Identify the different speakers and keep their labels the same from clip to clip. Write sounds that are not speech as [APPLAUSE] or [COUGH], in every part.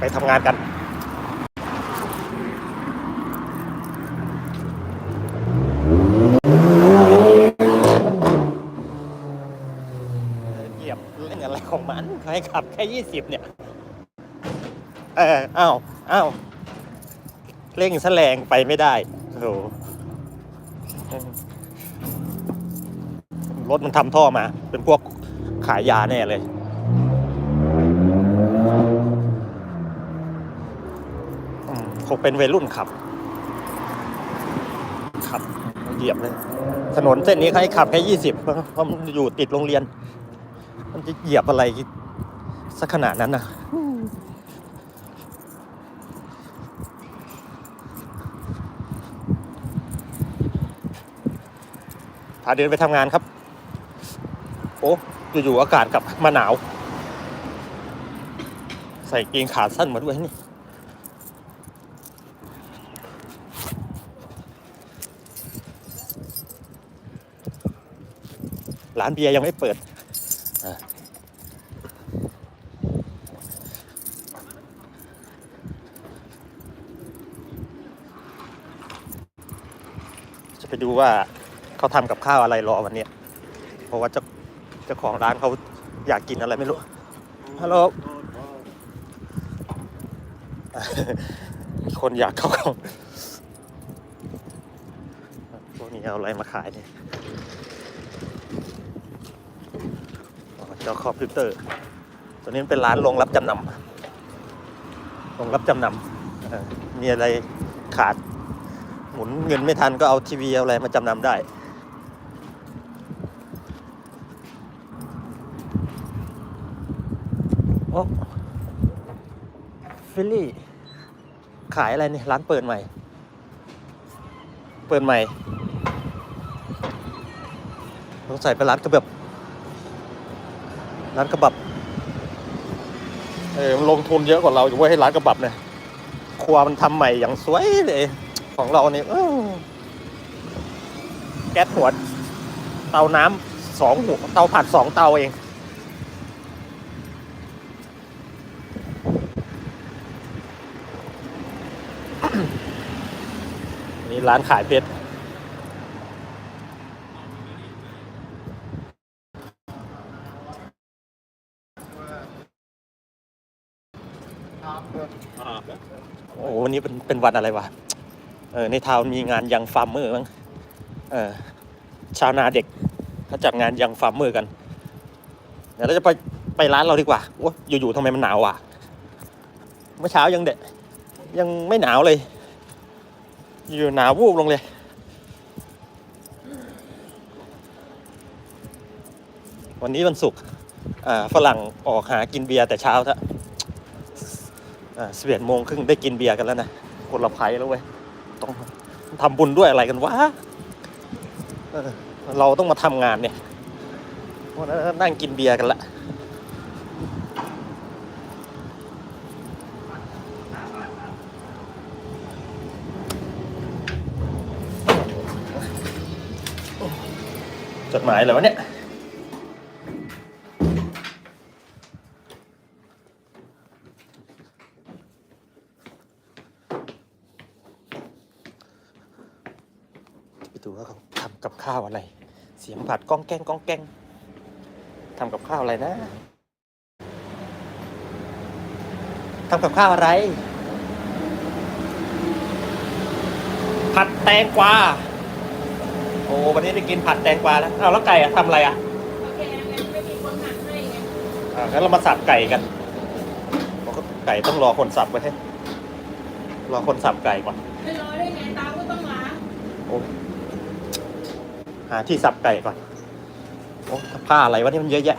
Speaker 1: ไปทำงานกันเหยียบเล่นอะไรของมันใครขับแค่ยี่สิบเนี่ย เอออ้าวอ้าวเร่งแสลงไปไม่ได้โอ้โหรถมันทำท่อมา เป็นพวกขายยาแน่เลย อืม คงเป็นวัยรุ่นขับ ขับเหยียบเลย ถนนเส้นนี้ให้ขับแค่ยี่สิบเพราะมันอยู่ติดโรงเรียน มันจะเหยียบอะไรสักขนาดนั้นนะพาเดินไปทำงานครับ โอ้อยู่ๆอากาศกลับมาหนาว ใส่เกงขาสั้นมาด้วยนี่ ร้านเบียร์ยังไม่เปิดอะจะไปดูว่าเขาทำกับข้าวอะไรรอวันเนี้ยเพราะว่าเจ้าเจ้าของร้านเขาอยากกินอะไรไม่รู้ฮัลโหลคนอยากเข้ากล่องพวกนี้เอาอะไรมาขายเนี่ย อ๋อคอมพิวเตอร์ ตัวนี้เป็นร้านโรงรับจำนำโรงรับจำนำมีอะไรขาด หมุนเงินไม่ทันก็เอาทีวีเอาอะไรมาจำนำได้โอ้ฟิลลี่ ขายอะไรเนี่ยร้านเปิดใหม่ เปิดใหม่สงสัยเป็นร้านกระเบบ ร้านกระบับ เออมันลงทุนเยอะกว่าเราอยู่เว่าให้ร้านกระบับเนี่ย ครัวมันทำใหม่อย่างสวยเลย ของเราเนี่ยเออแก๊สหัวเตาน้ำสองหัวเตาผัดสองเตาเองนี่ร้านขายเพชร โอ้โห วันนี้เป็นเป็นวันอะไรวะ เออในทาวน์มีงานยังฟาร์มเมอร์มั้ง เออชาวนาเด็กเขาจัดงานยังฟาร์มเมอร์กัน เดี๋ยวเราจะไปไปร้านเราดีกว่าโอ้อยู่ๆทำไมมันหนาวอะ เมื่อเช้ายังเด็กยังไม่หนาวเลย อยู่หนาววูบลงเลยวันนี้วันศุกร์อ่าฝรั่งออกหากินเบียร์แต่เช้าทะ อ่าสิบเอ็ดโมงครึ่งได้กินเบียร์กันแล้วนะคนละไพ่แล้วเว้ยต้องทำบุญด้วยอะไรกันวะเออเราต้องมาทำงานเนี่ยวันนั้นนั่งกินเบียร์กันละจดหมายอะไรวะเนี่ย ดูว่าเขาทำกับข้าวอะไร เสียงผัดก้องแกงก้องแกงทำกับข้าวอะไรนะทำกับข้าวอะไร ผัดแตงกวาโอ้วันนี้ได้กินผัดแตงกวาแล้วเอาแล้วไก่อะทำอะไรอะ
Speaker 2: โอเคงั้นไม่มีคนหักให้ไง
Speaker 1: อ่างั้นเรามาสับไก่กันเพราะไก่ต้องรอคนสับไว้ให้รอคนสับไก่ก่อน
Speaker 2: ไม่รอได้ไงตาก็ต้องล้าง
Speaker 1: โอ้ หาที่สับไก่ก่อน โอ้ผ้าอะไรวะนี่มันเยอะแยะ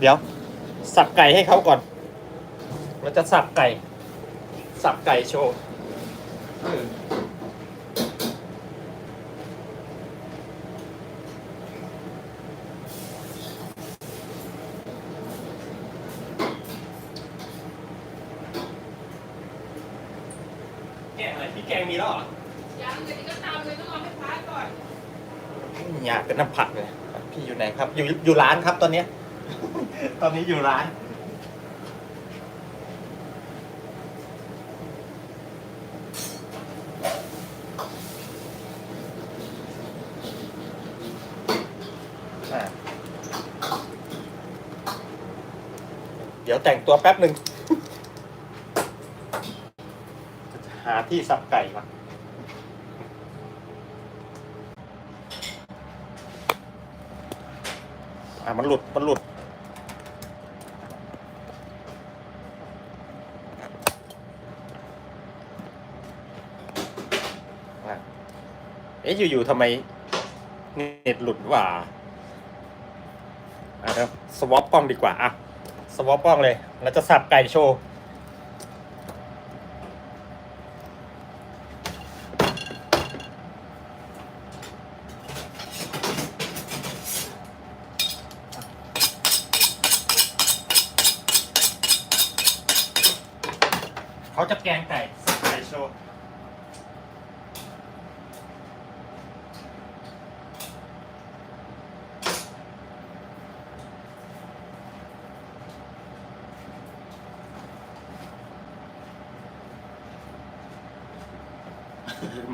Speaker 1: เดี๋ยว สับไก่ให้เขาก่อน เราจะสับไก่ สับไก่โชว์เออแกงอะไรพี่แกงมีแล้วเหรอ
Speaker 2: ยังเดี๋ยวนี้ก็ตามเลยต้องรอให้พักก่ อ
Speaker 1: ยากเป็นน้ำผักเลยพี่อยู่ไหนครับ อยู่อยู่ร้านครับตอนนี้ตอนนี้อยู่ร้านเดี๋ยวแต่งตัวแป๊บหนึ่งหาที่ซับไก่มา อะมันหลุด มันหลุด เอ๊ะอยู่ๆทำไม เน็ตหลุดว่าอะเดี๋ยวสวอปกล้องดีกว่า อะ สวอปกล้องเลย เราจะสับไก่โชว์ เขาจะแกงไก่สับไก่โชว์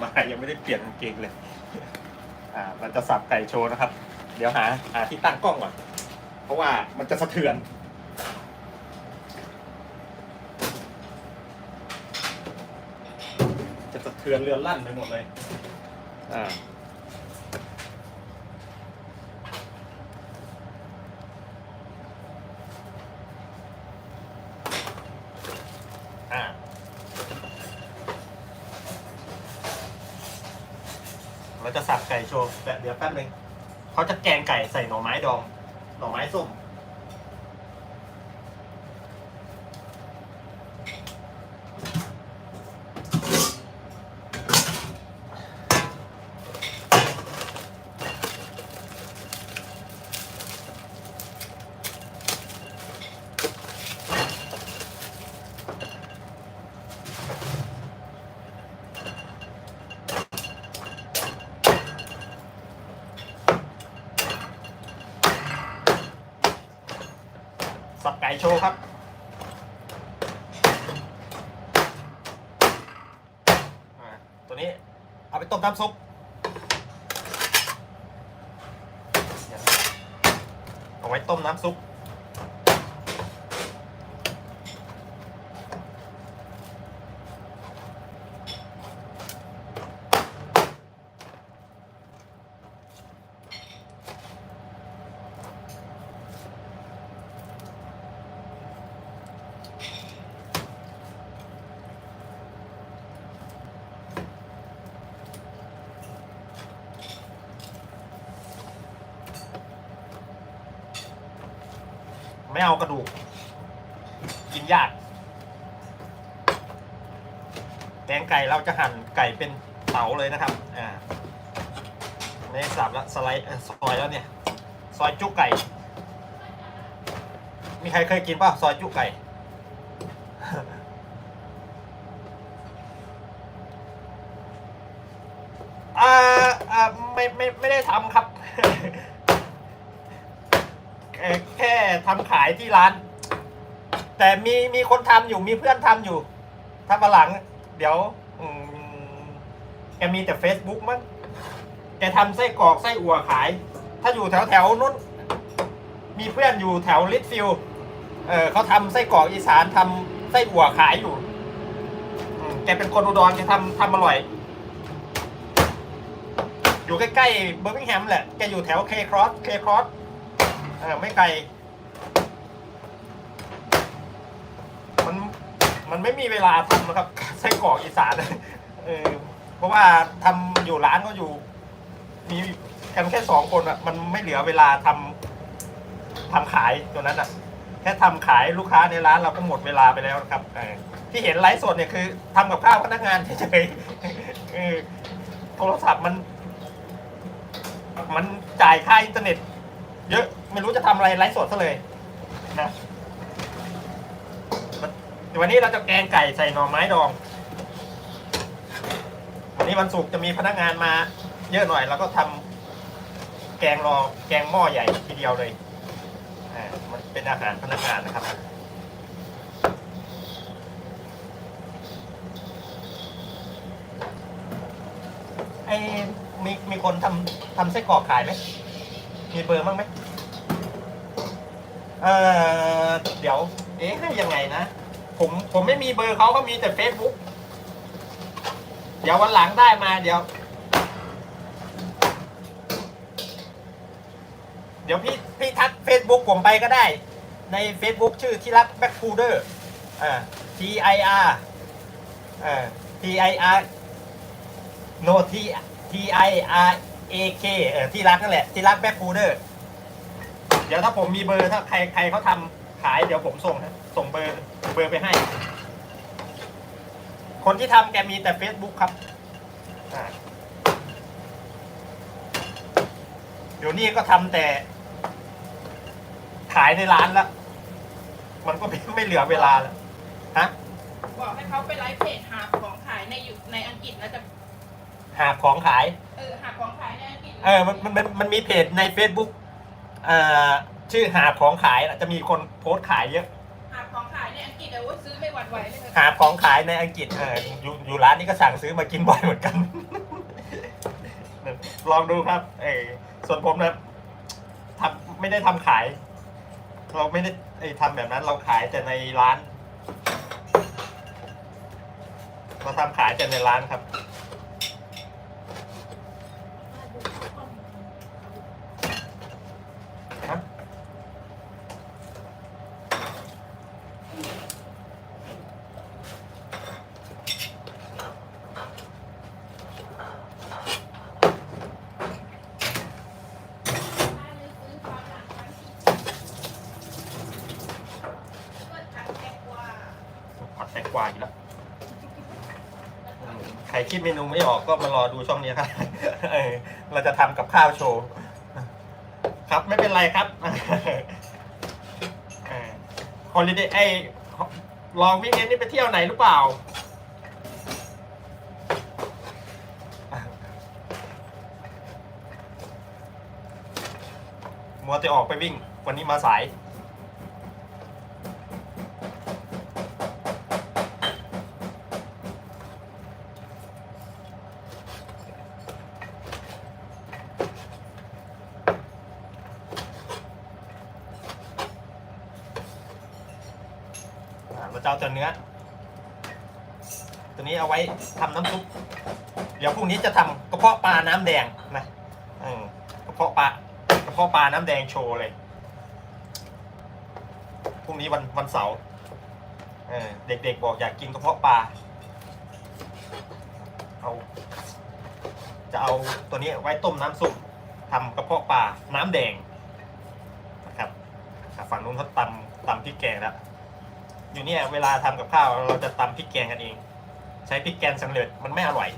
Speaker 1: มา ยังไม่ได้เปลี่ยนกางเกงเลย อ่า เราจะสับไก่โชว์นะครับ เดี๋ยวหาหาที่ตั้งกล้องก่อน เพราะว่ามันจะสะเทือน จะสะเทือนเรือนลั่นไปหมดเลย อ่า เราจะสับไก่โชว์แบบเดี๋ยวแป๊บนึงเขาจะแกงไก่ใส่หน่อไม้ดอง หน่อไม้ส้มายโชว์ครับ ตัวนี้เอาไปต้มน้ำซุปเอาไว้ต้มน้ำซุป ไม่เอากระดูก กินยาก แกงไก่เราจะหั่นไก่เป็นเต๋าเลยนะครับ อ่าไม่สับแล้วสไลด์ซอยแล้วเนี่ย ซอยจุกไก่ มีใครเคยกินป่ะ ซอยจุกไก่ อ่า อ่า ไม่ ไม่ ไม่ได้ทำครับ เอ่อแค่ทำขายที่ร้าน แต่มีมีคนทำอยู่มีเพื่อนทำอยู่ ถ้ามาหลัง เดี๋ยวอืมแกมีแต่ Facebook มั้งแกทำไส้กรอกไส้อั่วขาย ถ้าอยู่แถวแถวนู้น มีเพื่อนอยู่แถวลิทฟิลด์เออเขาทำไส้กรอกอีสานทำไส้อั่วขายอยู่อืมแกเป็นคนอุดรแกทำทำอร่อย อยู่ใกล้ๆเบอร์มิงแฮมแหละ แกอยู่แถวเคครอสเคครอส ออไม่ไกล มันมันไม่มีเวลาทำนะครับไส้กรอกอีสานเออเพราะว่าทำอยู่ร้านก็อยู่ มีกันแค่สองคนอะ มันไม่เหลือเวลาทำทำขายตัวนั้นอะ แค่ทำขายลูกค้าในร้านเราก็หมดเวลาไปแล้วนะครับอที่เห็นไลฟ์สดเนี่ยคือทำกับข้าวพนักงานเฉยๆโทรศัพท์มัน มันจ่ายค่าอินเทอร์เน็ต เยอะ ไม่รู้จะทำอะไรไลฟ์สดซะเลยนะวันนี้เราจะแกงไก่ใส่หน่อไม้ดอง วันนี้วันศุกร์จะมีพนักงานมาเยอะหน่อยเราก็ทำแกงรอแกงหม้อใหญ่ทีเดียวเลยอ่ามันเป็นอาหารพนักงานนะครับไอ้มีมีคนทำทำไส้กรอกขายไหมมีเบอร์บ้างไหม เออเดี๋ยว เอ๊ะยังไงนะ ผมผมไม่มีเบอร์เขาก็มีแต่เฟซบุ๊กเดี๋ยววันหลังได้มาเดี๋ยว เดี๋ยวพี่พี่ทักเฟซบุ๊กผมไปก็ได้ ใน Facebook ชื่อที่รักแบ็คคูเดอร์อ่า T I R อ่า T I R no T T I R A K เออที่รักนั่นแหละ ที่รักแบ็คคูเดอร์ เดี๋ยวถ้าผมมีเบอร์ถ้าใครใครเขาทำขายเดี๋ยวผมส่งนะส่งเบอร์เบอร์ไปให้ คนที่ทำแกมีแต่ Facebook ครับอ่าเดี๋ยวนี้ก็ทำแต่ ขายในร้านแล้ว มันก็ไม่ไม่เหลือเวลาแล้วฮะ
Speaker 2: บอกให้เขาไปไลฟ์เพจหาของขายในอยู่ในอังกฤษนะจะ
Speaker 1: หาของขาย
Speaker 2: เออหาของขายในอังกฤษ
Speaker 1: เออมันมันมันมันมีเพจใน Facebook อ่าชื่อหาของขายน่ะจะมีคนโพสต์ขายเยอะ
Speaker 2: หาของขายในอังกฤษเดี๋ยวซื้อไม่หวั่นไหวเลย
Speaker 1: หาของขายในอังกฤษเอออยู่อยู่ร้านนี้ก็สั่งซื้อมากินบ่อยเหมือนกัน ลองดูครับเออส่วนผมนะทำไม่ได้ทำขาย เราไม่ได้ไอ้ทำแบบนั้นเราขายแต่ในร้าน เราทำขายแต่ในร้านครับ กว่าอีกแล้วใครคิดเมนูไม่ออกก็มารอดูช่องนี้ครับเราจะทำกับข้าวโชว์ ครับไม่เป็นไรครับฮอลิเดย์ไอ้ลองวิกเอนนี่ไปเที่ยวไหนหรือเปล่า มัวจะออกไปวิ่ง วันนี้มาสาย ตัวนี้เอาไว้ทำน้ำซุป เดี๋ยวพรุ่งนี้จะทำกระเพาะปลาน้ำแดงนะกระเพาะปลากระเพาะปลาน้ำแดงโชว์เลยพรุ่งนี้วันวันเสาร์เด็กๆบอกอยากกินกระเพาะปลาเอาจะเอาตัวนี้ไว้ต้มน้ำซุปทำกระเพาะปลาน้ำแดงนะครับฝั่งนู้นเขาตำตำพริกแกงแล้วอยู่เนี่ยเวลาทำกับข้าวเราจะตำพริกแกงกันเอง ใช้พริกแกงสำเร็จมันไม่อร่อย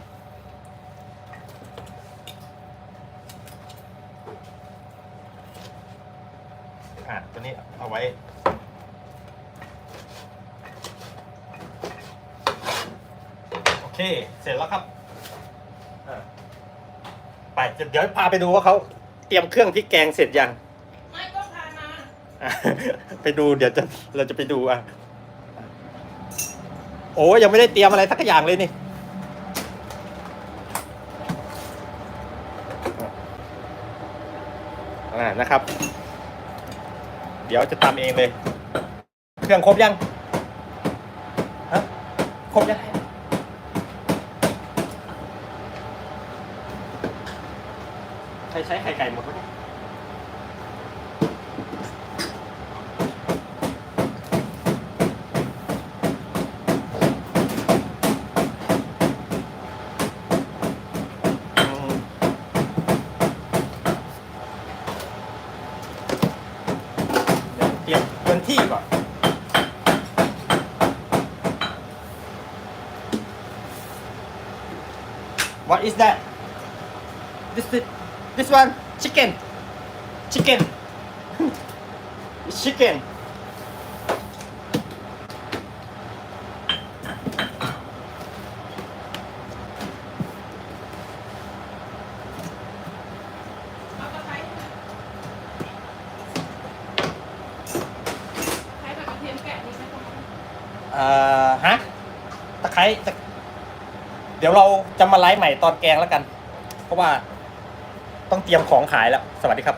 Speaker 1: อะตัวนี้เอาไว้ โอเค เสร็จแล้วครับอะไปเดี๋ยวพาไปดูว่าเขาเตรียมเครื่องพริกแกงเสร็จยัง
Speaker 2: ไม่ต้องพามา
Speaker 1: อะไปดูเดี๋ยวจะเราจะไปดูอะ โอ้ยังไม่ได้เตรียมอะไรสักอย่างเลยนี่ อ่านะครับ เดี๋ยวจะทำเองเลย เครื่องครบยังฮะครบยังใครใช้ไข่ไก่หมดไหม is that? This this one chicken. Chicken. [LAUGHS] Chicken. มาไลฟ์ใหม่ตอนแกงแล้วกัน เพราะว่าต้องเตรียมของขายแล้ว สวัสดีครับ